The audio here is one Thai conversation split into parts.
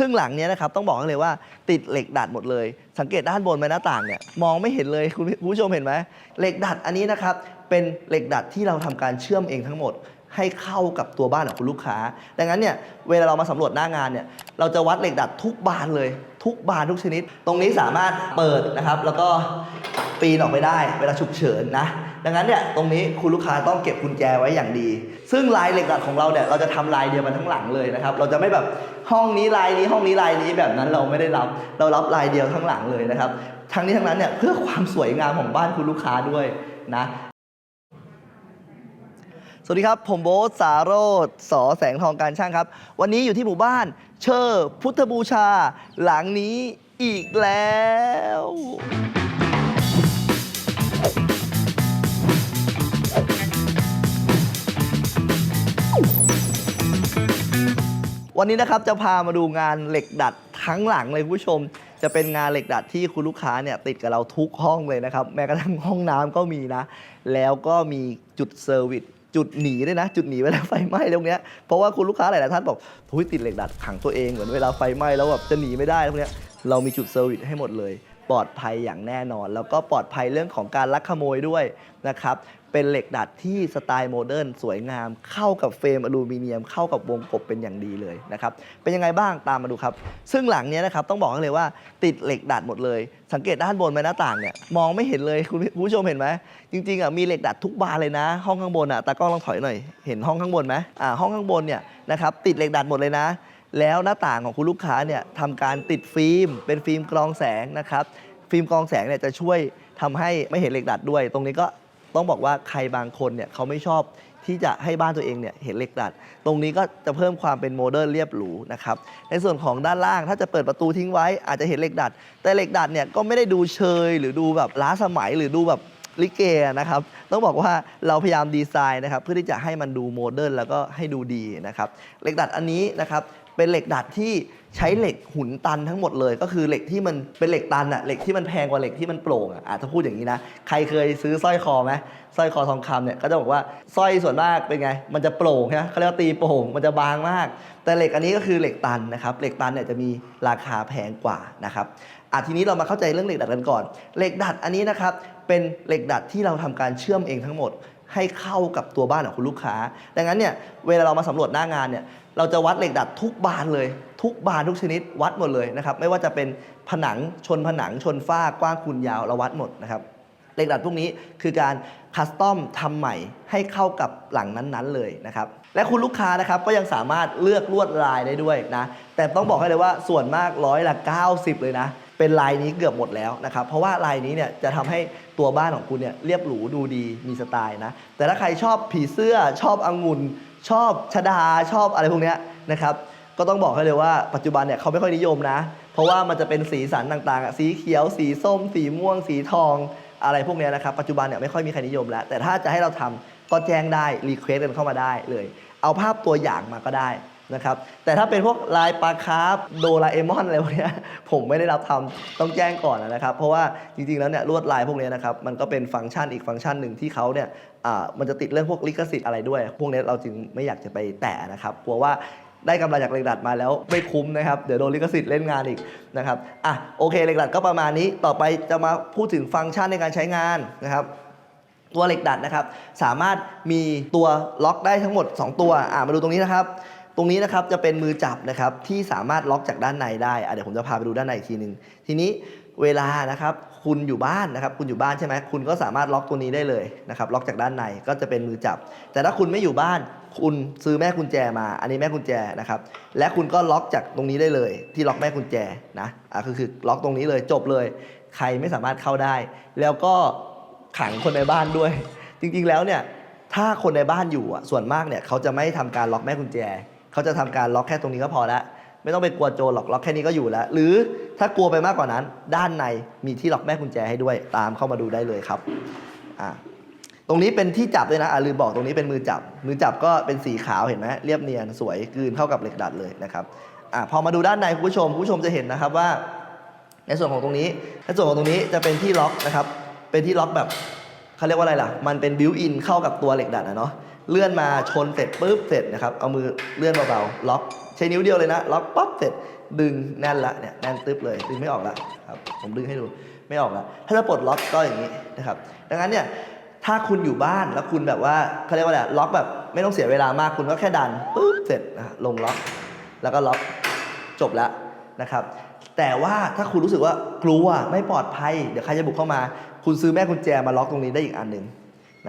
ซึ่งหลังเนี้ยนะครับต้องบอกกันเลยว่าติดเหล็กดัดหมดเลย สังเกตด้านบนไหมหน้าต่างเนี่ยมองไม่เห็นเลยคุณคุณผู้ชมเห็นไหมเหล็กดัดอันนี้นะครับเป็นเหล็กดัดที่เราทำการเชื่อมเองทั้งหมดให้เข้ากับตัวบ้านของคุณลูกค้า ดังนั้นเนี่ยเวลาเรามาสำรวจหน้างานเนี่ยเราจะวัดเหล็กดัดทุกบานเลย ทุกบานทุกชนิด ตรงนี้สามารถเปิดนะครับ แล้วก็ ปีนออกไปได้ เวลาฉุกเฉินนะ ดังนั้นเนี่ยตรงนี้คุณลูกค้าต้องเก็บกุญแจไว้อย่างดี ซึ่งลายเหล็กดัดของเราเนี่ยเราจะทำลายเดียวกันทั้งหลังเลยนะครับ เราจะไม่แบบห้องนี้ลายนี้ห้องนี้ลายนี้แบบนั้นเราไม่ได้รับ เรารับลายเดียวทั้งหลังเลยนะครับ ทั้งนี้ทั้งนั้นเนี่ยเพื่อความสวยงามของบ้านคุณลูกค้าด้วยนะสวัสดีครับ ผมโบ๊ทสาโรธสอแสงทองการช่างครับ วันนี้อยู่ที่หมู่บ้าน เชอร์พุทธบูชา หลังนี้อีกแล้ว วันนี้นะครับจะพามาดูงานเหล็กดัดทั้งหลังเลยคุณผู้ชม จะเป็นงานเหล็กดัดที่คุณลูกค้าเนี่ยติดกับเราทุกห้องเลยนะครับ แม้กระทั่งห้องน้ำก็มีนะ แล้วก็มีจุดเซอร์วิสจุดหนีด้วยนะ จุดหนีเวลาไฟไหม้ตรงเนี้ยเพราะว่าคุณลูกค้าหลาย ๆ ท่านบอกทุยติดเหล็กดัดขังตัวเองเหมือนเวลาไฟไหม้แล้วแบบจะหนีไม่ได้พวกเนี้ยเรามีจุดเซอร์วิสให้หมดเลย ปลอดภัยอย่างแน่นอน แล้วก็ปลอดภัยเรื่องของการลักขโมยด้วยนะครับ เป็นเหล็กดัดที่สไตล์โมเดิร์นสวยงาม เข้ากับเฟรมอลูมิเนียม เข้ากับวงกบเป็นอย่างดีเลยนะครับเป็นยังไงบ้างตามมาดูครับ ซึ่งหลังเนี้ยนะครับต้องบอกกันเลยว่าติดเหล็กดัดหมดเลย สังเกตด้านบนไหมหน้าต่างเนี่ยมองไม่เห็นเลยคุณคุณผู้ชมเห็นไหมจริงๆอะมีเหล็กดัดทุกบานเลยนะ ห้องข้างบนอะตากล้องลองถอยหน่อยเห็นห้องข้างบนไหมอ่าห้องข้างบนเนี่ยนะครับติดเหล็กดัดหมดเลยนะ แล้วหน้าต่างของคุณลูกค้าเนี่ยทำการติดฟิล์ม เป็นฟิล์มกรองแสงนะครับฟิล์มกรองแสงเนี่ยจะช่วยทำให้ไม่เห็นเหล็กดัดด้วย ตรงนี้ก็ ต้องบอกว่าใครบางคนเนี่ยเขาไม่ชอบที่จะให้บ้านตัวเองเนี่ยเห็นเหล็กดัด ตรงนี้ก็จะเพิ่มความเป็นโมเดิร์นเรียบหรูนะครับ ในส่วนของด้านล่างถ้าจะเปิดประตูทิ้งไว้อาจจะเห็นเหล็กดัด แต่เหล็กดัดเนี่ยก็ไม่ได้ดูเชย หรือดูแบบล้าสมัยหรือดูแบบลิเกนะครับ ต้องบอกว่าเราพยายามดีไซน์นะครับ เพื่อที่จะให้มันดูโมเดิร์นแล้วก็ให้ดูดีนะครับเหล็กดัดอันนี้นะครับ เป็นเหล็กดัดที่ใช้เหล็กหุ่นตันทั้งหมดเลย ก็คือเหล็กที่มันเป็นเหล็กตันอะเหล็กที่มันแพงกว่าเหล็กที่มันโปร่งอะอะถ้าพูดอย่างนี้นะ ใครเคยซื้อสร้อยคอไหมสร้อยคอทองคำเนี่ยก็จะบอกว่าสร้อยส่วนมากเป็นไง มันจะโปร่งใช่ไหมเขาเรียกว่าตีโปร่งมันจะบางมาก แต่เหล็กอันนี้ก็คือเหล็กตันนะครับเหล็กตันเนี่ยจะมีราคาแพงกว่านะครับอะทีนี้เรามาเข้าใจเรื่องเหล็กดัดกันก่อน เหล็กดัดอันนี้นะครับเป็นเหล็กดัดที่เราทำการเชื่อมเองทั้งหมด ให้เข้ากับตัวบ้านของคุณลูกค้า ดังนั้นเนี่ยเวลาเรามาสำรวจหน้างานเนี่ยเราจะวัดเหล็กดัดทุกบานเลย ทุกบานทุกชนิดวัดหมดเลยนะครับไม่ว่าจะเป็นผนังชนผนังชนฝ้ากว้างคูณยาวเราวัดหมดนะครับเหล็กดัดพวกนี้คือการคัสตอมทำใหม่ให้เข้ากับหลังนั้นๆเลยนะครับและคุณลูกค้านะครับก็ยังสามารถเลือกลวดลายได้ด้วยนะแต่ต้องบอกให้เลยว่าส่วนมากร้อยละ 90 เลยนะ เป็นลายนี้เกือบหมดแล้วนะครับ เพราะว่าลายนี้เนี่ยจะทำให้ตัวบ้านของคุณเนี่ยเรียบหรูดูดีมีสไตล์นะ แต่ถ้าใครชอบผีเสื้อชอบองุ่นชอบชดาชอบอะไรพวกเนี้ยนะครับก็ต้องบอกให้เลยว่าปัจจุบันเนี่ยเขาไม่ค่อยนิยมนะ เพราะว่ามันจะเป็นสีสันต่างๆ สีเขียว สีส้ม สีม่วง สีทอง อะไรพวกเนี้ยนะครับ ปัจจุบันเนี่ยไม่ค่อยมีใครนิยมแล้ว แต่ถ้าจะให้เราทำก็แจ้งได้รีเควสกันเข้ามาได้เลย เอาภาพตัวอย่างมาก็ได้ นะครับแต่ถ้าเป็นพวกลายปลาคาร์ฟโดราเอมอนอะไรพวกนี้ผมไม่ได้รับทำต้องแจ้งก่อนนะครับ เพราะว่าจริงๆแล้วเนี่ยลวดลายพวกนี้นะครับมันก็เป็นฟังก์ชันอีกฟังก์ชันหนึ่งที่เขาเนี่ยมันจะติดเรื่องพวกลิขสิทธิ์อะไรด้วย พวกนี้เราจึงไม่อยากจะไปแตะนะครับกลัวว่าได้กำไรจากเหล็กดัดมาแล้วไม่คุ้มนะครับ เดี๋ยวโดนลิขสิทธิ์เล่นงานอีกนะครับอะโอเคเหล็กดัดก็ประมาณนี้ต่อไปจะมาพูดถึงฟังก์ชันในการใช้งานนะครับตัวเหล็กดัดนะครับ สามารถมีตัวล็อกได้ทั้งหมด 2 ตัวอ่ามาดูตรงนี้นะครับ ตรงนี้นะครับจะเป็นมือจับนะครับที่สามารถล็อกจากด้านในได้เดี๋ยวผมจะพาไปดูด้านในอีกทีหนึ่งทีนี้เวลานะครับคุณอยู่บ้านนะครับ คุณอยู่บ้านใช่ไหมคุณก็สามารถล็อกตัวนี้ได้เลยนะครับ ล็อกจากด้านในก็จะเป็นมือจับ แต่ถ้าคุณไม่อยู่บ้าน คุณซื้อแม่กุญแจมา อันนี้แม่กุญแจนะครับ และคุณก็ล็อกจากตรงนี้ได้เลย ที่ล็อกแม่กุญแจนะอะคือคือล็อกตรงนี้เลยจบเลย ใครไม่สามารถเข้าได้ แล้วก็ขังคนในบ้านด้วย จริงๆแล้วเนี่ยถ้าคนในบ้านอยู่อะส่วนมากเนี่ยเขาจะไม่ทำการล็อกแม่กุญแจ เขาจะทำการล็อกแค่ตรงนี้ก็พอแล้วไม่ต้องไปกลัวโจรหรอกล็อกแค่นี้ก็อยู่แล้ว หรือถ้ากลัวไปมากกว่านั้น ด้านในมีที่ล็อกแม่กุญแจให้ด้วยตามเข้ามาดูได้เลยครับอ่าตรงนี้เป็นที่จับด้วยนะอ่าลืมบอกตรงนี้เป็นมือจับ มือจับก็เป็นสีขาวเห็นไหมเรียบเนียนสวยกลืนเข้ากับเหล็กดัดเลยนะครับอ่าพอมาดูด้านในคุณผู้ชมคุณผู้ชมจะเห็นนะครับว่า ในส่วนของตรงนี้ในส่วนของตรงนี้จะเป็นที่ล็อกนะครับ เป็นที่ล็อกแบบเขาเรียกว่าอะไรล่ะ มันเป็นบิวอินเข้ากับตัวเหล็กดัดนะเนาะ เลื่อนมาชนเสร็จปุ๊บเสร็จนะครับ เอามือเลื่อนเบาๆล็อกใช้นิ้วเดียวเลยนะล็อกปั๊บเสร็จดึงแน่นละเนี่ยแน่นตึ๊บเลยดึงไม่ออกละครับผมดึงให้ดูไม่ออกละถ้าจะปลดล็อกก็อย่างนี้นะครับ ดังนั้นเนี่ยถ้าคุณอยู่บ้านแล้วคุณแบบว่าเขาเรียกว่าอะไรล็อกแบบไม่ต้องเสียเวลามากคุณก็แค่ดันปุ๊บเสร็จนะลงล็อก แล้วก็ล็อกจบแล้วนะครับ แต่ว่าถ้าคุณรู้สึกว่ากลัวไม่ปลอดภัย เดี๋ยวใครจะบุกเข้ามา คุณซื้อแม่กุญแจมาล็อกตรงนี้ได้อีกอันหนึ่ง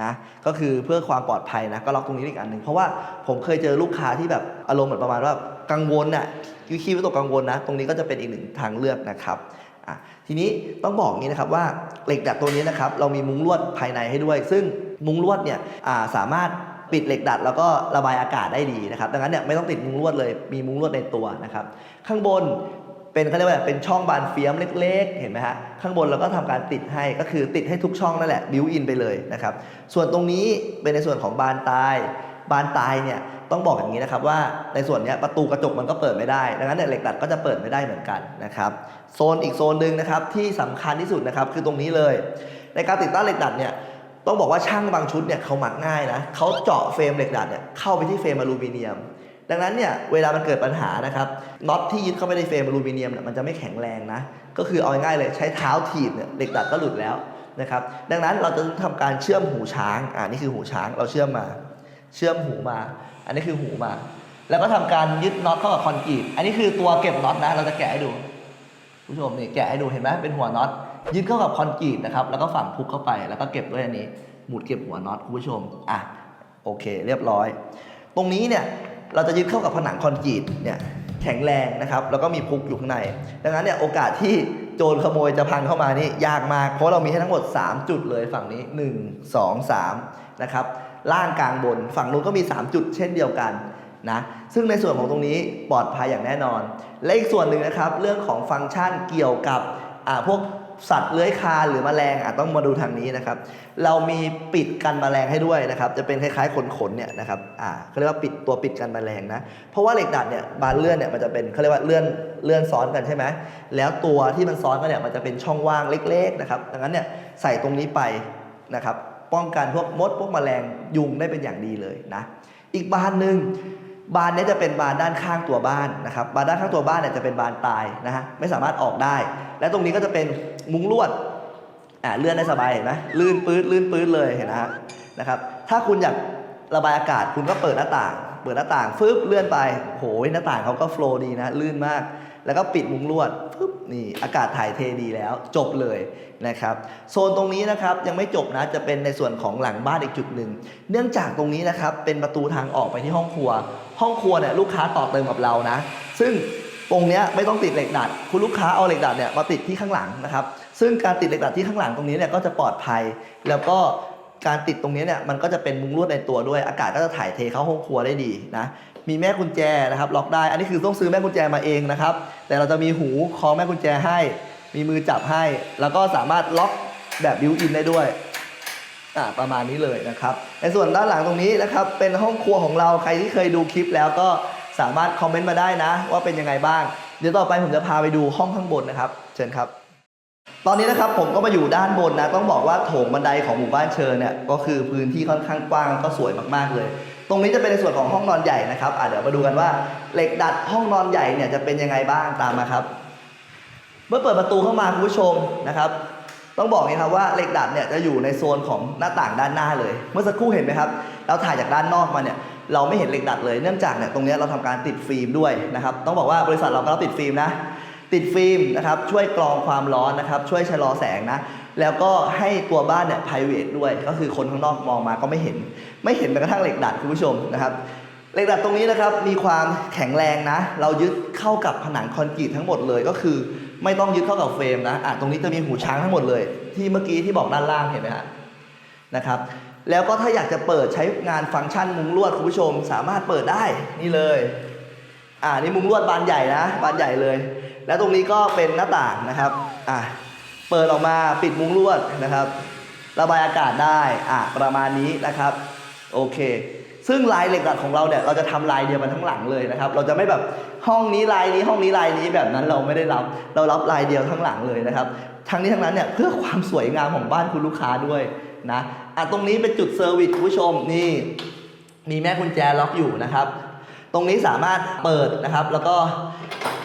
นะก็คือเพื่อความปลอดภัยนะก็ล็อกตรงนี้อีกอันหนึ่งเพราะว่าผมเคยเจอลูกค้าที่แบบอารมณ์เหมือนประมาณว่ากังวลน่ะคิดคิดว่าตกกังวลนะ ตรงนี้ก็จะเป็นอีกหนึ่งทางเลือกนะครับทีนี้ต้องบอกงี้นะครับว่าเหล็กดัดตัวนี้นะครับเรามีมุ้งลวดภายในให้ด้วย ซึ่งมุ้งลวดเนี่ยาสามารถปิดเหล็กดัดแล้วก็ระบายอากาศได้ดีนะครับ ดังนั้นเนี่ยไม่ต้องติดมุ้งลวดเลยมีมุ้งลวดในตัวนะครับ ข้างบน เป็นเขาเรียกว่าเป็นช่องบานเฟียมเล็ก ๆ เห็นไหมฮะข้างบนเราก็ทำการติดให้ก็คือติดให้ทุกช่องนั่นแหละบิวอินไปเลยนะครับส่วนตรงนี้เป็นในส่วนของบานตาย บานตายเนี่ยต้องบอกอย่างนี้นะครับว่าในส่วนนี้ประตูกระจกมันก็เปิดไม่ได้ดังนั้นเหล็กดัดก็จะเปิดไม่ได้เหมือนกันนะครับโซนอีกโซนหนึ่งนะครับที่สำคัญที่สุดนะครับคือตรงนี้เลย ในการติดตั้งเหล็กดัดเนี่ยต้องบอกว่าช่างบางชุดเนี่ยเขาหมักง่ายนะเขาเจาะเฟรมเหล็กดัดเนี่ยเข้าไปที่เฟรมอลูมิเนียม ดังนั้นเนี่ยเวลามันเกิดปัญหานะครับน็อตที่ยึดเข้าไปในเฟรมอลูมิเนียมเนี่ยมันจะไม่แข็งแรงนะ ก็คือเอาง่ายเลยใช้เท้าถีบเนี่ยเหล็กดัดก็หลุดแล้วนะครับดังนั้นเราจะทำการเชื่อมหูช้างอ่านี่คือหูช้างเราเชื่อมมา เชื่อมหูมา อันนี้คือหูมา แล้วก็ทำการยึดน็อตเข้ากับคอนกรีตอันนี้คือตัวเก็บน็อตนะ เราจะแกะให้ดูผู้ชมนี่แกะให้ดูเห็นไหมเป็นหัวน็อตยึดเข้ากับคอนกรีตนะครับแล้วก็ฝังพุกเข้าไปแล้วก็เก็บด้วยอันนี้หมุดเก็บหัวน็อตคุณผู้ชมอะโอเค เรียบร้อย ตรงนี้เนี่ย เราจะยึดเข้ากับผนังคอนกรีตเนี่ยแข็งแรงนะครับแล้วก็มีพุกอยู่ข้างใน ดังนั้นเนี่ยโอกาสที่โจรขโมยจะพังเข้ามานี่ยากมาก เพราะเรามีให้ทั้งหมด 3 จุดเลยฝั่งนี้ 1 2 3นะครับล่างกลางบนฝั่งนู้นก็มี 3 จุดเช่นเดียวกันนะซึ่งในส่วนของตรงนี้ปลอดภัยอย่างแน่นอน และอีกส่วนหนึ่งนะครับ เรื่องของฟังก์ชันเกี่ยวกับอ่าพวก สัตว์เลื้อยคลานหรือแมลงอะต้องมาดูทางนี้นะครับ เรามีปิดกันแมลงให้ด้วยนะครับ จะเป็นคล้ายๆขนๆเนี่ยนะครับอ่าเขาเรียกว่าปิดตัวปิดกันแมลงนะ เพราะว่าเหล็กดัดเนี่ยบานเลื่อนเนี่ยมันจะเป็นเขาเรียกว่าเลื่อนเลื่อนซ้อนกันใช่ไหมแล้วตัวที่มันซ้อนกันเนี่ยมันจะเป็นช่องว่างเล็ก ๆ นะครับ ดังนั้นเนี่ยใส่ตรงนี้ไปนะครับ ป้องกันพวกมดพวกแมลงยุงได้เป็นอย่างดีเลยนะ อีกบานหนึ่ง บานนี้จะเป็นบานด้านข้างตัวบ้านนะครับ บานด้านข้างตัวบ้านเนี่ยจะเป็นบานตายนะฮะไม่สามารถออกได้ และตรงนี้ก็จะเป็นมุ้งลวดอ่าเลื่อนได้สบายเห็นไหมลื่นปื๊ดลื่นปื๊ดเลยเห็นนะฮะนะครับ ถ้าคุณอยากระบายอากาศคุณก็เปิดหน้าต่าง เปิดหน้าต่างฟึบเลื่อนไปโหยหน้าต่างเขาก็โฟล์ดีนะลื่นมาก แล้วก็ปิดมุ้งลวดฟึบนี่อากาศถ่ายเทดีแล้วจบเลยนะครับ โซนตรงนี้นะครับยังไม่จบนะจะเป็นในส่วนของหลังบ้านอีกจุดหนึ่งเนื่องจากตรงนี้นะครับเป็นประตูทางออกไปที่ห้องครัว ห้องครัวเนี่ยลูกค้าต่อเติมกับเรานะ ซึ่งตรงเนี้ยไม่ต้องติดเหล็กดัด คุณลูกค้าเอาเหล็กดัดเนี่ยมาติดที่ข้างหลังนะครับ ซึ่งการติดเหล็กดัดที่ข้างหลังตรงนี้เนี่ยก็จะปลอดภัย แล้วก็การติดตรงนี้เนี่ยมันก็จะเป็นมุ้งลวดในตัวด้วย อากาศก็จะถ่ายเทเข้าห้องครัวได้ดีนะ มีแม่กุญแจนะครับล็อกได้ อันนี้คือต้องซื้อแม่กุญแจมาเองนะครับ แต่เราจะมีหูคล้องแม่กุญแจให้ มีมือจับให้ แล้วก็สามารถล็อกแบบบิวอินได้ด้วย อ่าประมาณนี้เลยนะครับ ในส่วนด้านหลังตรงนี้นะครับ เป็นห้องครัวของเราใครที่เคยดูคลิปแล้วก็สามารถคอมเมนต์มาได้นะ ว่าเป็นยังไงบ้าง เดี๋ยวต่อไปผมจะพาไปดูห้องข้างบนนะครับ เชิญครับ ตอนนี้นะครับผมก็มาอยู่ด้านบนนะ ต้องบอกว่าโถงบันไดของหมู่บ้านเชิญเนี่ยก็คือพื้นที่ค่อนข้างกว้างก็สวยมากๆเลย ตรงนี้จะเป็นในส่วนของห้องนอนใหญ่นะครับอะเดี๋ยวมาดูกันว่าเหล็กดัดห้องนอนใหญ่เนี่ยจะเป็นยังไงบ้างตามมาครับ เมื่อเปิดประตูเข้ามาคุณผู้ชมนะครับ ต้องบอกนะครับว่าเหล็กดัดเนี่ยจะอยู่ในโซนของหน้าต่างด้านหน้าเลย เมื่อสักครู่เห็นไหมครับ เราถ่ายจากด้านนอกมาเนี่ยเราไม่เห็นเหล็กดัดเลยเนื่องจากเนี่ยตรงนี้เราทำการติดฟิล์มด้วยนะครับ ต้องบอกว่าบริษัทเราก็รับติดฟิล์มนะ ติดฟิล์มนะครับช่วยกรองความร้อนนะครับ ช่วยชะลอแสงนะแล้วก็ให้ตัวบ้านเนี่ย private ด้วย ก็คือคนข้างนอกมองมาก็ไม่เห็น ไม่เห็นแม้กระทั่งเหล็กดัดคุณผู้ชมนะครับเหล็กดัดตรงนี้นะครับมีความแข็งแรงนะ เรายึดเข้ากับผนังคอนกรีตทั้งหมดเลยก็คือ ไม่ต้องยึดเข้ากับเฟรมนะอะตรงนี้จะมีหูช้างทั้งหมดเลย ที่เมื่อกี้ที่บอกด้านล่างเห็นไหมฮะนะครับ แล้วก็ถ้าอยากจะเปิดใช้งานฟังก์ชันมุ้งลวดคุณผู้ชม สามารถเปิดได้นี่เลย อ่านี่มุ้งลวดบานใหญ่นะ บานใหญ่เลย แล้วตรงนี้ก็เป็นหน้าต่างนะครับอะเปิดออกมาปิดมุ้งลวดนะครับ ระบายอากาศได้อะประมาณนี้นะครับ โอเค ซึ่งลายเหล็กดัดของเราเนี่ยเราจะทำลายเดียวกันทั้งหลังเลยนะครับ เราจะไม่แบบห้องนี้ลายนี้ห้องนี้ลายนี้แบบนั้นเราไม่ได้รับเรารับลายเดียวทั้งหลังเลยนะครับ ทั้งนี้ทั้งนั้นเนี่ยเพื่อความสวยงามของบ้านคุณลูกค้าด้วยนะอะตรงนี้เป็นจุดเซอร์วิสคุณผู้ชมนี่มีแม่กุญแจล็อกอยู่นะครับ ตรงนี้สามารถเปิดนะครับแล้วก็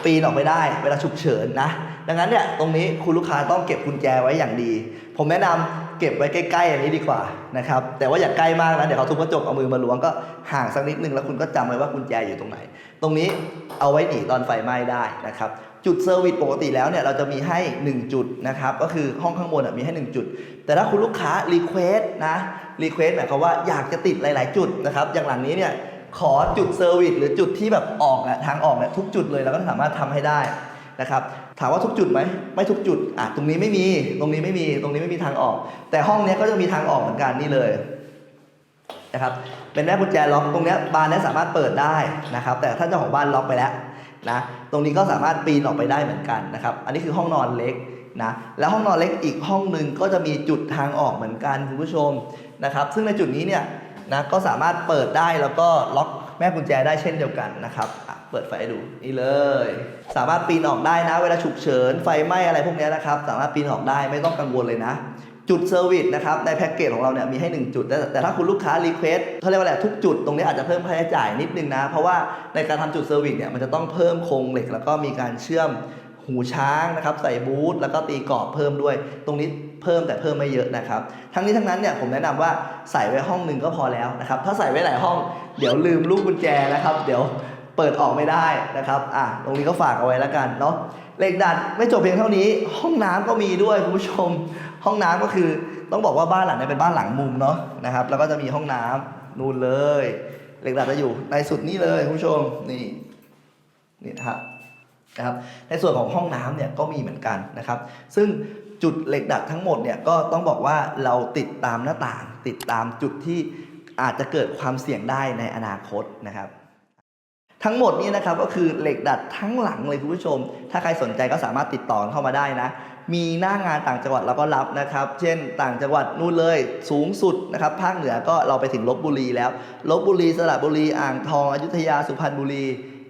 ปีนออกไปได้เวลาฉุกเฉินนะ ดังนั้นเนี่ยตรงนี้คุณลูกค้าต้องเก็บกุญแจไว้อย่างดี ผมแนะนำเก็บไว้ใกล้ๆอันนี้ดีกว่านะครับ แต่ว่าอย่าใกล้มากนะเดี๋ยวเขาทุบกระจกเอามือมาล้วงก็ห่างสักนิดนึงแล้วคุณก็จำไว้ว่ากุญแจอยู่ตรงไหน ตรงนี้เอาไว้หนีตอนไฟไหม้ได้นะครับจุดเซอร์วิสปกติแล้วเนี่ยเราจะมีให้ 1 จุดนะครับก็คือห้องข้างบนมีให้ 1 จุด แต่ถ้าคุณลูกค้ารีเควสนะรีเควสหมายความว่าอยากจะติดหลาย ๆ จุดนะครับอย่างหลังนี้เนี่ย ขอจุดเซอร์วิสหรือจุดที่แบบออกอะทางออกเนี่ยทุกจุดเลยเราก็สามารถทำให้ได้นะครับถามว่าทุกจุดไหมไม่ทุกจุดอะตรงนี้ไม่มีตรงนี้ไม่มีตรงนี้ไม่มีทางออก แต่ห้องนี้ก็จะมีทางออกเหมือนกันนี่เลยนะครับเป็นแม่กุญแจล็อกตรงนี้บานนี้สามารถเปิดได้นะครับ แต่ถ้าเจ้าของบ้านล็อกไปแล้วนะตรงนี้ก็สามารถปีนออกไปได้เหมือนกันนะครับ อันนี้คือห้องนอนเล็กนะแล้วห้องนอนเล็กอีกห้องหนึ่งก็จะมีจุดทางออกเหมือนกันคุณผู้ชมนะครับ ซึ่งในจุดนี้เนี่ย นะก็สามารถเปิดได้แล้วก็ล็อกแม่กุญแจได้เช่นเดียวกันนะครับเปิดไฟให้ดูนี่เลย สามารถปีนออกได้นะ เวลาฉุกเฉินไฟไหม้อะไรพวกนี้นะครับ สามารถปีนออกได้ไม่ต้องกังวลเลยนะ จุดเซอร์วิสนะครับในแพ็กเกจของเราเนี่ยมีให้ 1 จุด แต่แต่ถ้าคุณลูกค้ารีเควสเขาเรียกว่าอะไรทุกจุดตรงนี้อาจจะเพิ่มค่าใช้จ่ายนิดนึงนะ เพราะว่าในการทำจุดเซอร์วิสเนี่ยมันจะต้องเพิ่มโครงเหล็ก แล้วก็มีการเชื่อม หูช้างนะครับใส่บูทแล้วก็ตีกรอบเพิ่มด้วย ตรงนี้เพิ่มแต่เพิ่มไม่เยอะนะครับ ทั้งนี้ทั้งนั้นเนี่ยผมแนะนำว่าใส่ไว้ห้องหนึ่งก็พอแล้วนะครับถ้าใส่ไว้หลายห้องเดี๋ยวลืมลูกกุญแจนะครับ เดี๋ยวเปิดออกไม่ได้นะครับอะตรงนี้ก็ฝากเอาไว้แล้วกันเนาะเหล็กดัดไม่จบเพียงเท่านี้ ห้องน้ำก็มีด้วยคุณผู้ชม ห้องน้ำก็คือต้องบอกว่าบ้านหลังนี้เป็นบ้านหลังมุมเนาะนะครับ แล้วก็จะมีห้องน้ำนู่นเลย เหล็กดัดจะอยู่ในสุดนี้เลยคุณผู้ชมนี่นี่นะครับ นะครับในส่วนของห้องน้ำเนี่ยก็มีเหมือนกันนะครับ ซึ่งจุดเหล็กดัดทั้งหมดเนี่ยก็ต้องบอกว่าเราติดตามหน้าต่าง ติดตามจุดที่อาจจะเกิดความเสี่ยงได้ในอนาคตนะครับ ทั้งหมดนี้นะครับก็คือเหล็กดัดทั้งหลังเลยคุณผู้ชม ถ้าใครสนใจก็สามารถติดต่อเข้ามาได้นะ มีหน้างานต่างจังหวัดเราก็รับนะครับ เช่น ต่างจังหวัดนู่นเลยสูงสุดนะครับภาคเหนือก็เราไปถึงลบบุรีแล้วลบบุรีสระบุรีอ่างทองอยุธยาสุพรรณบุรี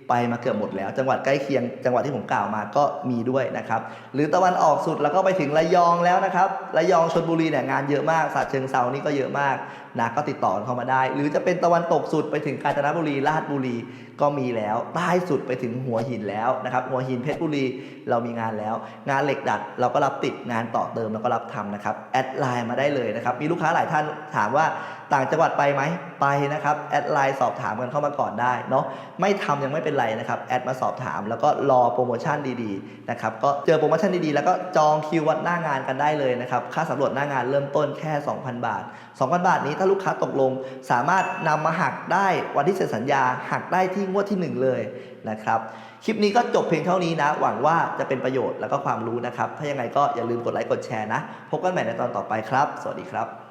ไปมาเกือบหมดแล้ว จังหวัดใกล้เคียง จังหวัดที่ผมกล่าวมาก็มีด้วยนะครับ หรือตะวันออกสุดแล้วก็ไปถึงระยองแล้วนะครับ ระยองชนบุรีเนี่ยงานเยอะมากสัตว์เชิงเซานี่ก็เยอะมาก นะก็ติดต่อเข้ามาได้ หรือจะเป็นตะวันตกสุดไปถึงกาญจนบุรีราชบุรีก็มีแล้วใต้สุดไปถึงหัวหินแล้วนะครับหัวหินเพชรบุรีเรามีงานแล้ว งานเหล็กดัดเราก็รับติดงานต่อเติมเราก็รับทำนะครับแอดไลน์มาได้เลยนะครับมีลูกค้าหลายท่านถามว่าต่างจังหวัดไปไหมไปนะครับแอดไลน์สอบถามกันเข้ามาก่อนได้เนาะไม่ทำยังไม่เป็นไรนะครับแอดมาสอบถาม แล้วก็รอโปรโมชั่นดีๆนะครับก็เจอโปรโมชั่นดีๆ แล้วก็จองคิววัดหน้างานกันได้เลยนะครับค่าสำรวจหน้างานเริ่มต้นแค่ 2,000 บาท 2,000 บาทนี้ถ้าลูกค้าตกลง สามารถนำมาหักได้วันที่เซ็นสัญญา หักได้ที่งวดที่ 1 เลยนะครับ คลิปนี้ก็จบเพียงเท่านี้นะ หวังว่าจะเป็นประโยชน์แล้วก็ความรู้นะครับ ถ้ายังไงก็อย่าลืมกดไลค์กดแชร์นะ พบกันใหม่ในตอนต่อไปครับ สวัสดีครับ